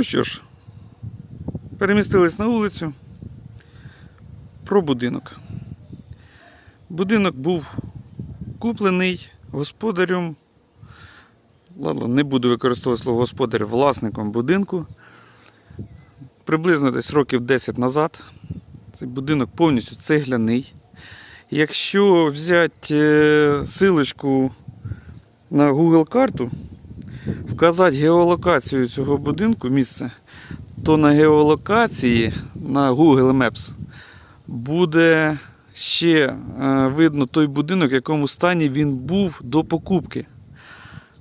Ну що ж, перемістились на вулицю. Про будинок. Будинок був куплений господарем. Ладно, не буду використовувати слово господар власником будинку. Приблизно десь років 10 назад. Цей будинок повністю цегляний. Якщо взяти е, силочку на Google карту, вказати геолокацію цього будинку, місце, то на геолокації на Google Maps буде ще е, видно той будинок, в якому стані він був до покупки.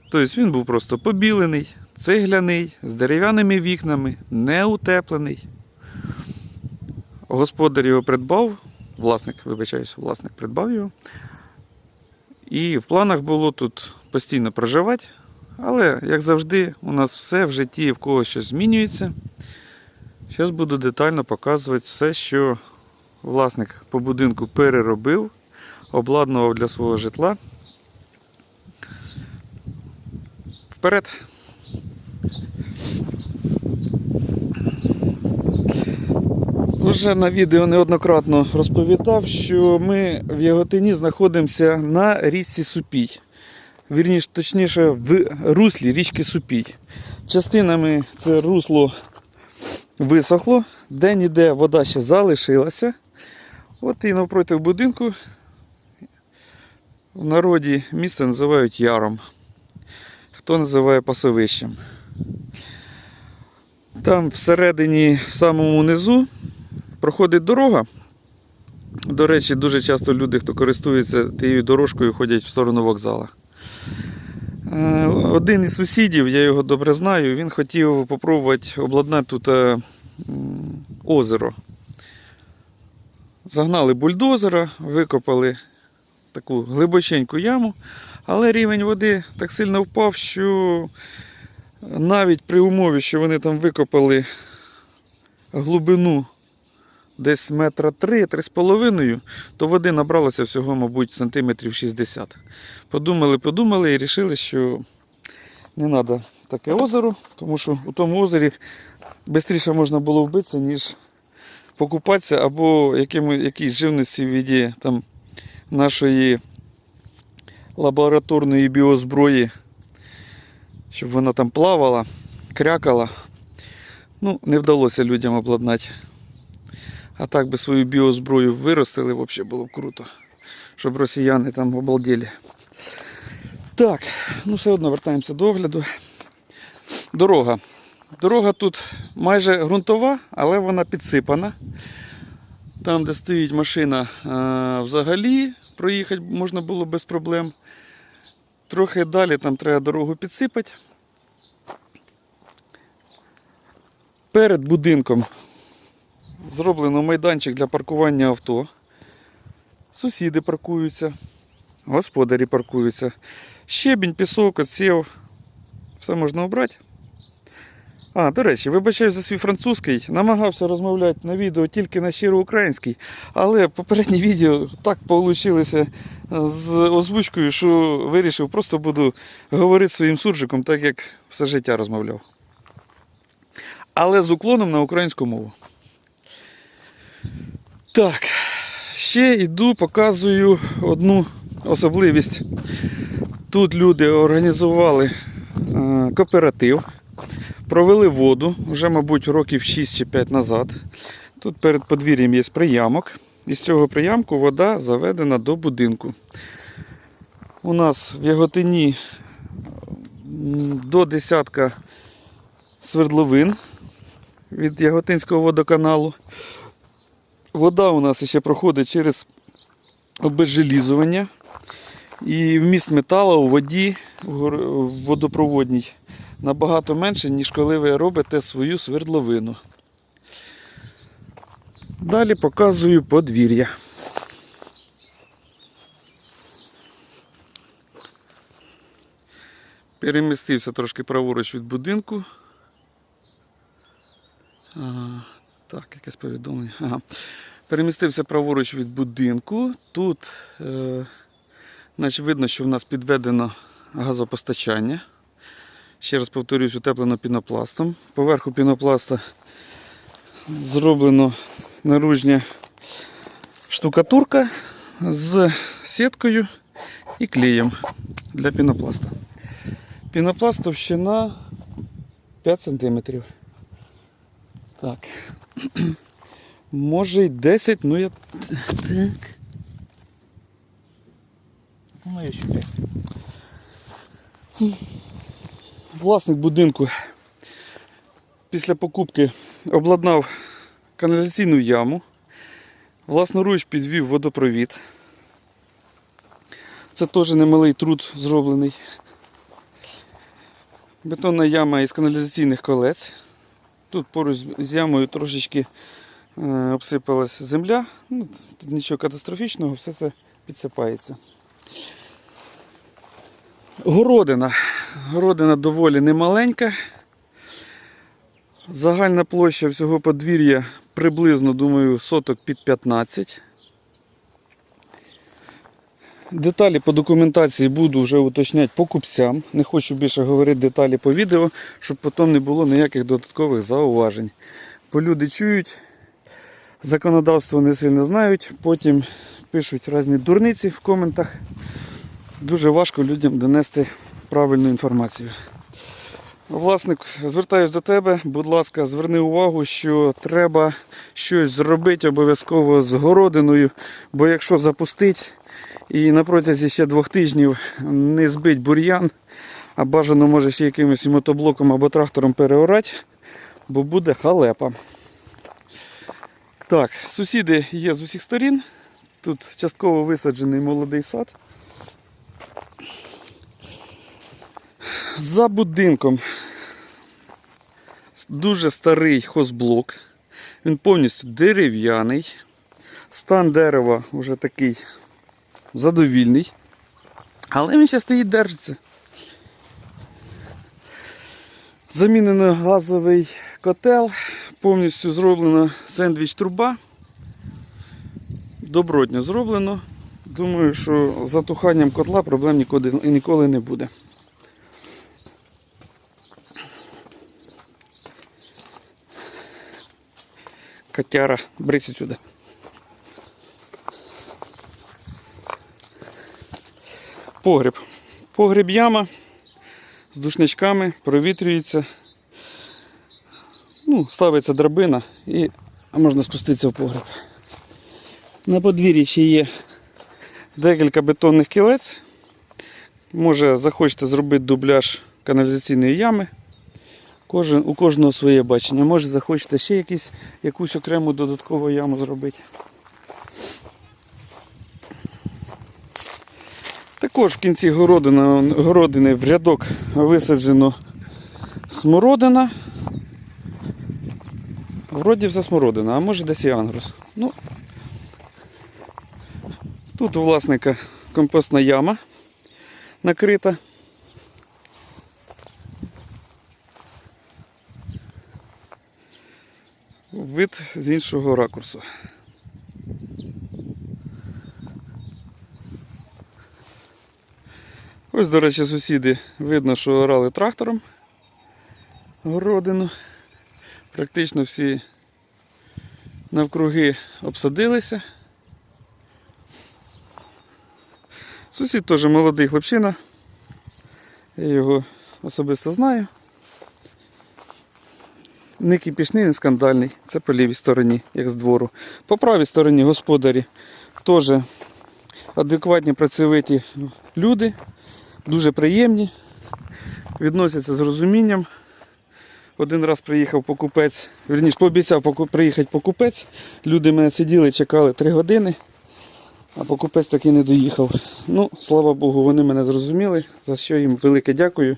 Тобто він був просто побілений, цегляний, з дерев'яними вікнами, не утеплений. Господар його придбав, власник, вибачаюсь, власник придбав його. І в планах було тут постійно проживати. Але, як завжди, у нас все в житті в когось щось змінюється. Зараз буду детально показувати все, що власник по будинку переробив, обладнував для свого житла. Вперед! Уже на відео неоднократно розповідав, що ми в Яготині знаходимося на річці Супій. Вірніше, точніше, в руслі річки Супій. Частинами це русло висохло, де-ніде вода ще залишилася. От і навпроти будинку в народі місце називають яром. Хто називає пасовищем. Там всередині, в самому низу, проходить дорога. До речі, дуже часто люди, хто користується тією дорожкою, ходять в сторону вокзала. Е, Один із сусідів, я його добре знаю, він хотів спробувати обладнати тут е, озеро. Загнали бульдозера, викопали таку глибоченьку яму, але рівень води так сильно впав, що навіть при умові, що вони там викопали глибину десь метра три, три з половиною, то води набралося всього, мабуть, сантиметрів 60. Подумали, подумали і вирішили, що не треба таке озеро, тому що у тому озері швидше можна було вбитися, ніж покупатися або якійсь живності в віді там, нашої лабораторної біозброї, щоб вона там плавала, крякала. Ну, не вдалося людям обладнати. А так би свою біозброю виростили, взагалі було б круто. Щоб росіяни там обалділи. Так, ну все одно вертаємося до огляду. Дорога. Дорога тут майже ґрунтова, але вона підсипана. Там, де стоїть машина, взагалі проїхати можна було без проблем. Трохи далі там треба дорогу підсипати. Перед будинком зроблено майданчик для паркування авто. Сусіди паркуються, господарі паркуються. Щебінь, пісок, оців. Все можна обрати. А, до речі, вибачаю за свій французький. Намагався розмовляти на відео тільки на щиро український, але попереднє відео так вийшло з озвучкою, що вирішив, просто буду говорити своїм суржиком, так як все життя розмовляв. Але з уклоном на українську мову. Так, ще йду, показую одну особливість. Тут люди організували е, кооператив, провели воду вже, мабуть, років 6 чи 5 назад. Тут перед подвір'ям є приямок. І з цього приямку вода заведена до будинку. У нас в Яготині до десятка свердловин від Яготинського водоканалу. Вода у нас ще проходить через обезжелізування. І вміст металу у воді в водопроводній набагато менше, ніж коли ви робите свою свердловину. Далі показую подвір'я. Перемістився трошки праворуч від будинку. Ага, так, якесь повідомлення. Ага. Перемістився праворуч від будинку. Тут е, значить, видно, що в нас підведено газопостачання. Ще раз повторюсь, утеплено пінопластом. Поверху пінопласта зроблено наружня штукатурка з сіткою і клеєм для пінопласта. Пінопласт товщина 5 см. Так. Може й 10, ну я. Так. Думаю, що 5. Власник будинку після покупки обладнав каналізаційну яму, власноруч підвів водопровід. Це теж немалий труд зроблений. Бетонна яма із каналізаційних колець. Тут поруч з- ямою трошечки обсипалася земля. Ну, тут нічого катастрофічного, все це підсипається. Городина. Городина доволі немаленька. Загальна площа всього подвір'я приблизно, думаю, соток під 15. Деталі по документації буду вже уточняти покупцям. Не хочу більше говорити деталі по відео, щоб потім не було ніяких додаткових зауважень. Бо люди чують, законодавство не сильно знають, потім пишуть різні дурниці в коментах. Дуже важко людям донести правильну інформацію. Власник, звертаюсь до тебе, будь ласка, зверни увагу, що треба щось зробити обов'язково з городиною, бо якщо запустить і на протязі ще двох тижнів не збить бур'ян, а бажано може ще якимось мотоблоком або трактором переорати, бо буде халепа. Так, сусіди є з усіх сторін. Тут частково висаджений молодий сад. За будинком дуже старий хозблок. Він повністю дерев'яний. Стан дерева вже такий задовільний. Але він ще стоїть держиться. Замінено газовий котел, повністю зроблена сендвіч труба. Добротно зроблено. Думаю, що з затуханням котла проблем ніколи, ніколи не буде. Котяра, брись сюди. Погріб. Погріб яма з душничками, провітрюється. Ну, ставиться драбина і можна спуститися в погріб. На подвір'ї ще є декілька бетонних кілець. Може захочете зробити дубляж каналізаційної ями. Кожен, у кожного своє бачення. Може захочете ще якісь, якусь окрему додаткову яму зробити. Також в кінці городина, городини в рядок висаджено смородина. Вроді все смородина, а може десь і ангрус. Ну, тут у власника компостна яма накрита. Вид з іншого ракурсу. Ось, до речі, сусіди видно, що орали трактором городину. Практично всі навкруги обсадилися. Сусід теж молодий хлопчина. Я його особисто знаю. Не кипішний, не скандальний. Це по лівій стороні, як з двору. По правій стороні господарі теж адекватні працьовиті люди, дуже приємні, відносяться з розумінням. Один раз приїхав покупець, верніше пообіцяв приїхати покупець. Люди мене сиділи, чекали три години, а покупець таки не доїхав. Ну, слава Богу, вони мене зрозуміли, за що їм велике дякую,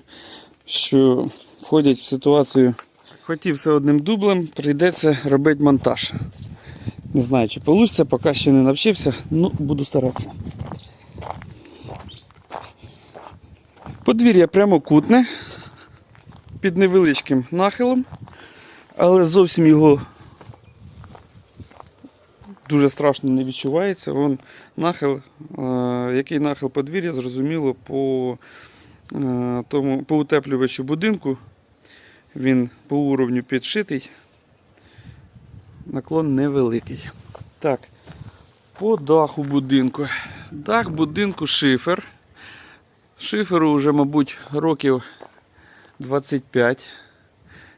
що входять в ситуацію. Хотів все одним дублем, прийдеться робити монтаж. Не знаю, чи вийде, поки ще не навчився, ну буду старатися. Подвір'я прямокутне, під невеличким нахилом, але зовсім його дуже страшно не відчувається. Вон нахил, е, який нахил подвір'я, зрозуміло, по Е, Тому по утеплювачу будинку він по уровню підшитий. Наклон невеликий. Так, по даху будинку. Дах будинку шифер. Шиферу вже, мабуть, років 25.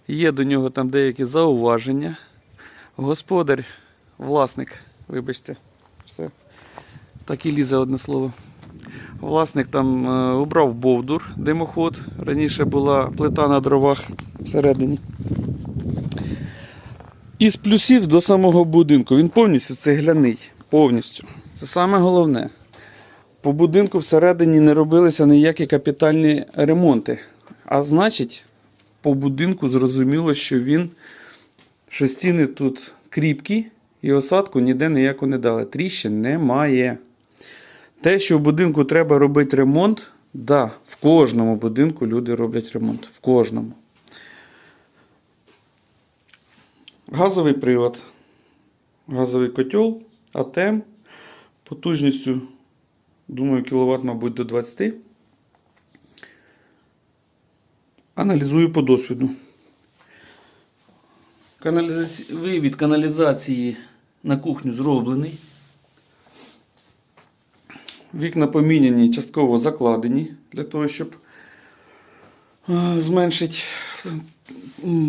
Є до нього там деякі зауваження. Господар, власник, вибачте, все. Так і лізе одне слово. Власник там е, убрав бовдур, димоход. Раніше була плита на дровах всередині. Із плюсів до самого будинку. Він повністю цегляний. Повністю. Це саме головне. По будинку всередині не робилися ніякі капітальні ремонти. А значить, по будинку зрозуміло, що він, що стіни тут кріпкі і осадку ніде ніяку не дали. Тріщин немає. Те, що в будинку треба робити ремонт, да, в кожному будинку люди роблять ремонт. В кожному. Газовий привод. Газовий котел, АТМ. Потужністю, думаю, кіловат, мабуть, до 20. Аналізую по досвіду. Каналізаці... Вивід каналізації на кухню зроблений. Вікна поміняні, частково закладені для того, щоб е, зменшити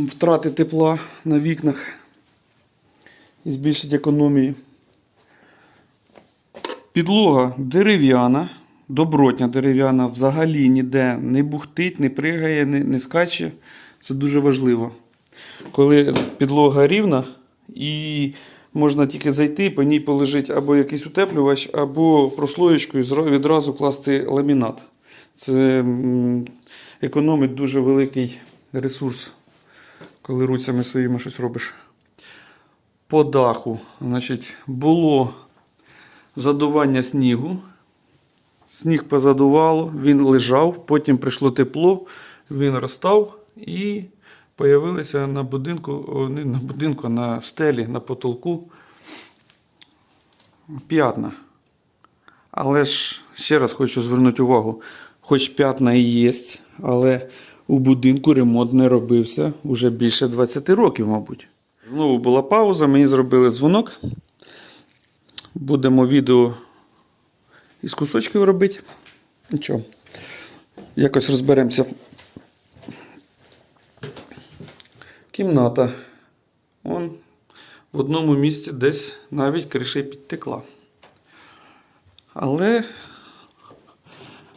втрати тепла на вікнах і збільшити економію. Підлога дерев'яна, добротня дерев'яна, взагалі ніде не бухтить, не пригає, не, не скаче. Це дуже важливо. Коли підлога рівна і можна тільки зайти, по ній полежить або якийсь утеплювач, або прослоєчкою відразу класти ламінат. Це економить дуже великий ресурс, коли руцями своїми щось робиш. По даху, значить, було задування снігу. Сніг позадувало, він лежав, потім прийшло тепло, він розстав і появилися на будинку, не на будинку, на стелі, на потолку п'ятна. Але ж ще раз хочу звернути увагу, хоч п'ятна і є, але у будинку ремонт не робився вже більше 20 років, мабуть. Знову була пауза, мені зробили дзвонок. Будемо відео із кусочків робити. Нічого. Якось розберемося. Кімната. Вон в одному місці десь навіть криша підтекла. Але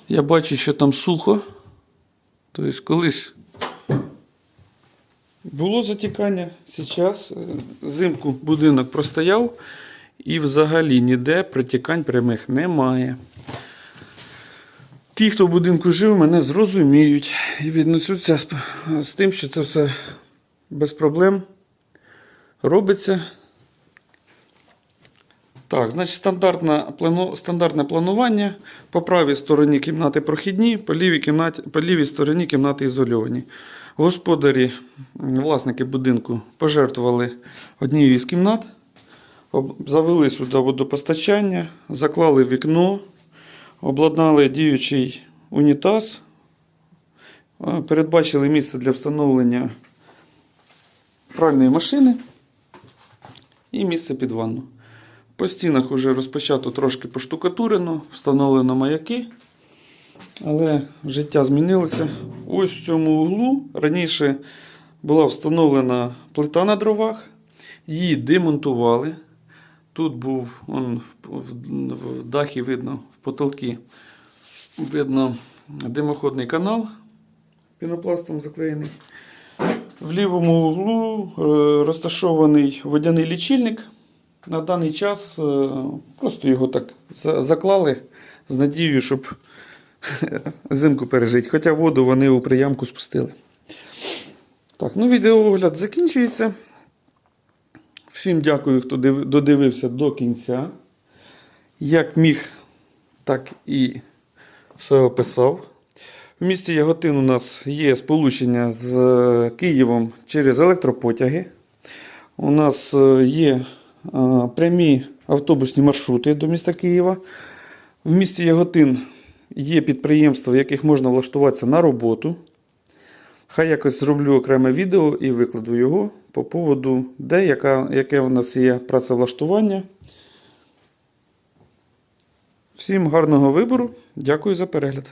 я бачу, що там сухо. Тобто колись було затікання, зараз зимку будинок простояв і взагалі ніде протікань прямих немає. Ті, хто в будинку жив, мене зрозуміють і віднесуться з, тим, що це все без проблем робиться. Так, значить, стандартна, плану, стандартне планування. По правій стороні кімнати прохідні, по лівій, кімнаті, по лівій стороні кімнати ізольовані. Господарі, власники будинку пожертвували однією з кімнат, завели сюди водопостачання, заклали вікно, обладнали діючий унітаз, е, передбачили місце для встановлення пральної машини і місце під ванну. По стінах вже розпочато трошки поштукатурено, встановлено маяки. Але життя змінилося. Ось в цьому углу раніше була встановлена плита на дровах, її демонтували. Тут був он, в, в, дахі видно, в потолки видно димоходний канал пінопластом заклеєний. В лівому углу е, розташований водяний лічильник. На даний час е, просто його так за- заклали з надією, щоб зимку пережити. Хоча воду вони у приямку спустили. Так, ну відеоогляд закінчується. Всім дякую, хто додивився до кінця. Як міг, так і все описав. В місті Яготин у нас є сполучення з е, Києвом через електропотяги. У нас е, є е, прямі автобусні маршрути до міста Києва. В місті Яготин є підприємства, в яких можна влаштуватися на роботу. Хай якось зроблю окреме відео і викладу його по поводу, де яка, яке у нас є працевлаштування. Всім гарного вибору. Дякую за перегляд.